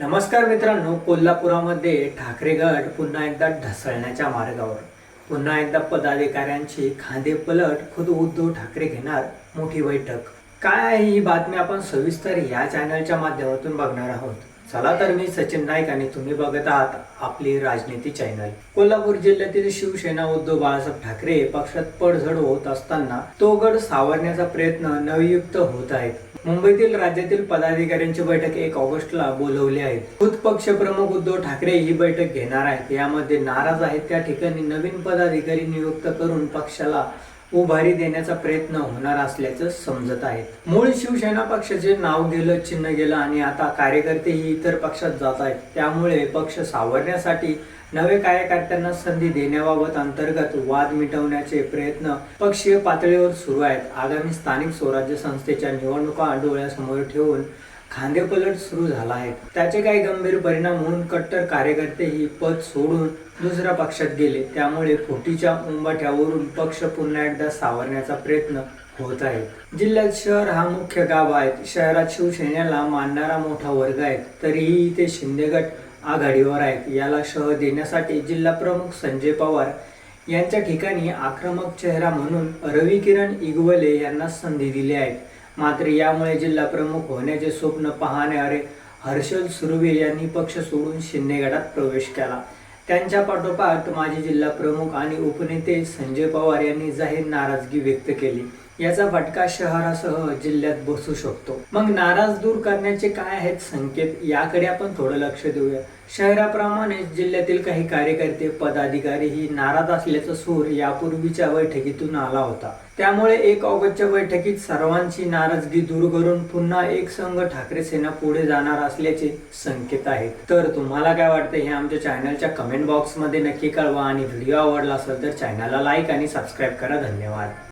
नमस्कार मित्रांनो कोल्हापुरामध्ये ठाकरे गट पुन्हा एकदा ढसळण्याच्या मार्गावर. पुन्हा एकदा पदाधिकाऱ्यांची खांदे पलट खुद उद्धव ठाकरे घेणार मोठी बैठक. काय आहे ही बातमी आपण सविस्तर या चॅनलच्या माध्यमातून बघणार आहोत. चला तर मी सचिन नाईक आणि तुम्ही बघत आहात आपली राजनीती चॅनल. कोल्हापूर जिल्ह्यातील शिवसेना उद्धव बाळासाहेब ठाकरे पक्षात पडझड होत असताना तो गड सावरण्याचा प्रयत्न नवयुक्त होत आहेत. मुंबईतील राज्यातील पदाधिकाऱ्यांची बैठक एक ऑगस्टला बोलवली आहे. खुद पक्षप्रमुख उद्धव ठाकरे ही बैठक घेणार आहेत. यामध्ये नाराज आहेत. त्या ठिकाणी नवीन पदाधिकारी नियुक्त करून पक्षाला उभारी देण्याचा प्रयत्न होणार असल्याचं समजत आहेत. मूळ शिवसेना पक्षाचे नाव गेलं चिन्ह गेलं आणि आता कार्यकर्तेही इतर पक्षात जात आहेत त्यामुळे पक्ष सावरण्यासाठी नवे कार्यकर्त्यांना संधी देण्याबाबत अंतर्गत वाद मिटवण्याचे प्रयत्न पक्षीय पातळीवर सुरू आहेत. आगामी स्थानिक स्वराज्य संस्थेच्या निवडणुका डोळ्यासमोर ठेवून खांदेपलट सुरू झाला आहे. त्याचे काही गंभीर परिणाम होऊन कट्टर कार्यकर्ते ही पद सोडून दुसऱ्या पक्षात गेले. त्यामुळे फुटीच्या उंबाठ्यावरून पक्ष पुन्हा एकदा सावरण्याचा प्रयत्न होत आहे. जिल्ह्यात शहर हा मुख्य गाव आहे. शहरात शिवसेनेला मानणारा मोठा वर्ग आहे. तरीही इथे शिंदेगट आघाडीवर आहेत. याला शह देण्यासाठी जिल्हा प्रमुख संजय पवार यांच्या ठिकाणी आक्रमक चेहरा म्हणून रवी किरण इगवले यांना संधी दिली आहे. मात्र यामुळे जिल्हा प्रमुख होण्याचे स्वप्न पाहणारे हर्षल सुरवे यांनी पक्ष सोडून शिंदेगडात प्रवेश केला. त्यांच्या पाठोपाठ माजी जिल्हा प्रमुख आणि उपनेते संजय पवार यांनी जाहीर नाराजगी व्यक्त केली. याचा फटका शहरासह जिल्ह्यात बसू शकतो. मग नाराज दूर करण्याचे काय आहेत संकेत? याकडे आपण थोडं लक्ष देऊया. शहराप्रमाणे जिल्ह्यातील काही कार्यकर्ते पदाधिकारी ही नाराज असल्याचा सूर यापूर्वीच्या बैठकीतून आला होता. त्यामुळे एक ऑगस्टच्या बैठकीत सर्वांची नाराजगी दूर करून पुन्हा एक संघ ठाकरे सेना पुढे जाणार असल्याचे संकेत आहेत. तर तुम्हाला काय वाटतं हे आमच्या चॅनलच्या कमेंट बॉक्समध्ये नक्की कळवा आणि व्हिडिओ आवडला असेल तर चॅनलला लाईक आणि सबस्क्राईब करा. धन्यवाद.